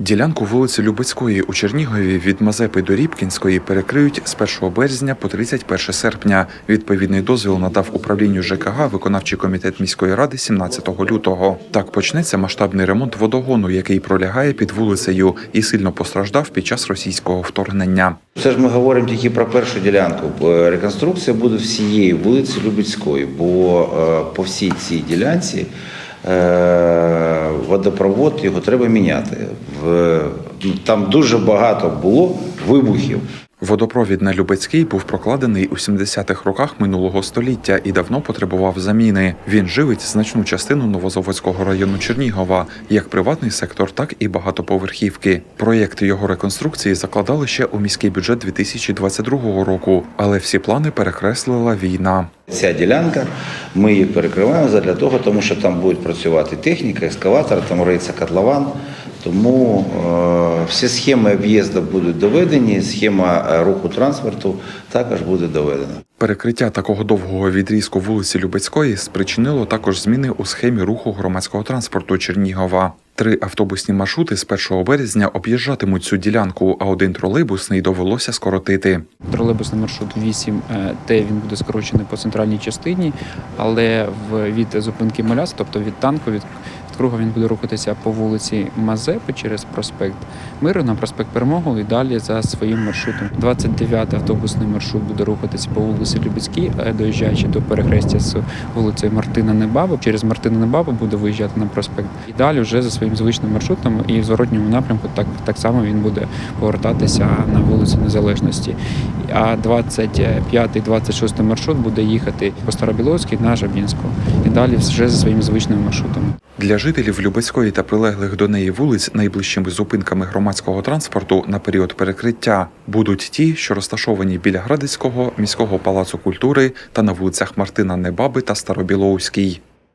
Ділянку вулиці Любецької у Чернігові від Мазепи до Рібкінської перекриють з 1 березня по 31 серпня. Відповідний дозвіл надав управлінню ЖКГ виконавчий комітет міської ради 17 лютого. Так почнеться масштабний ремонт водогону, який пролягає під вулицею і сильно постраждав під час російського вторгнення. Це ж ми говоримо тільки про першу ділянку. Реконструкція буде всієї вулиці Любецької, бо е, по всій цій ділянці водопровод його треба міняти. Ну, Там дуже багато було вибухів. Водопровід на Любецький був прокладений у 70-х роках минулого століття і давно потребував заміни. Він живить значну частину Новозаводського району Чернігова, як приватний сектор, так і багатоповерхівки. Проєкт його реконструкції закладали ще у міський бюджет 2022 року, але всі плани перекреслила війна. Ця ділянка ми її перекриваємо для того, тому що там буде працювати техніка, ескаватор, там риється котлован. Тому е, всі схеми в'їзду будуть доведені, схема е, руху транспорту також буде доведена. Перекриття такого довгого відрізку вулиці Любецької спричинило також зміни у схемі руху громадського транспорту Чернігова. Три автобусні маршрути з 1 березня об'їжджатимуть цю ділянку, а один тролейбусний довелося скоротити. Тролейбусний маршрут 8 е, Т він буде скорочений по центральній частині, але від зупинки Моляс, тобто від танку, від, круга він буде рухатися по вулиці Мазепи через проспект Миру на проспект Перемогу і далі за своїм маршрутом. 29 автобусний маршрут буде рухатися по вулиці Любецькій, е, доїжджаючи до перехрестя з вулицею Мартина Небаба. Через Мартина Небаба буде виїжджати на проспект. І далі вже за своїм звичним маршрутом і в зворотньому напрямку так, так само він буде повертатися на вулицю Незалежності. А 25-26 маршрут буде їхати по Старобіловській на Жабінську. І далі вже за своїм звичним маршрутом. Для жителів Любецької та прилеглих до неї вулиць найближчими зупинками громадського транспорту на період перекриття будуть ті, що розташовані біля Градицького, міського палацу культури та на вулицях Мартина Небаби та Старобіловській.